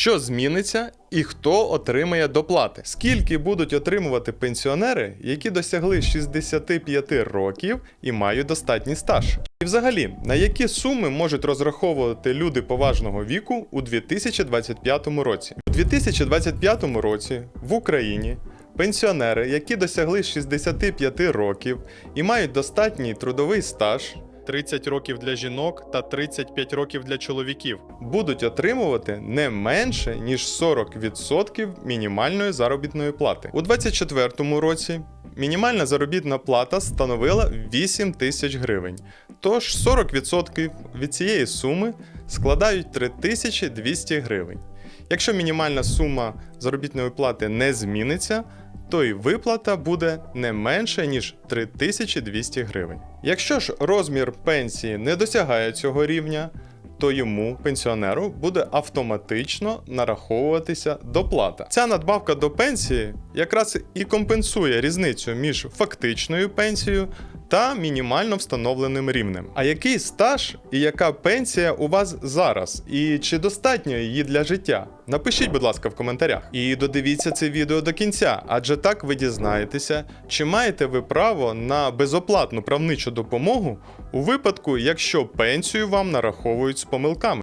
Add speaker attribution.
Speaker 1: Що зміниться і хто отримає доплати? Скільки будуть отримувати пенсіонери, які досягли 65 років і мають достатній стаж? І взагалі, на які суми можуть розраховувати люди поважного віку у 2025 році? У 2025 році в Україні пенсіонери, які досягли 65 років і мають достатній трудовий стаж, 30 років для жінок та 35 років для чоловіків, будуть отримувати не менше ніж 40% мінімальної заробітної плати. У 2024 році мінімальна заробітна плата становила 8 тисяч гривень. Тож 40% від цієї суми складають 3200 гривень. Якщо мінімальна сума заробітної плати не зміниться, то й виплата буде не менше ніж 3200 гривень. Якщо ж розмір пенсії не досягає цього рівня, то йому, пенсіонеру, буде автоматично нараховуватися доплата. Ця надбавка до пенсії якраз і компенсує різницю між фактичною пенсією та мінімально встановленим рівнем. А який стаж і яка пенсія у вас зараз? І чи достатньо її для життя? Напишіть, будь ласка, в коментарях. І додивіться це відео до кінця, адже так ви дізнаєтеся, чи маєте ви право на безоплатну правничу допомогу у випадку, якщо пенсію вам нараховують з помилками.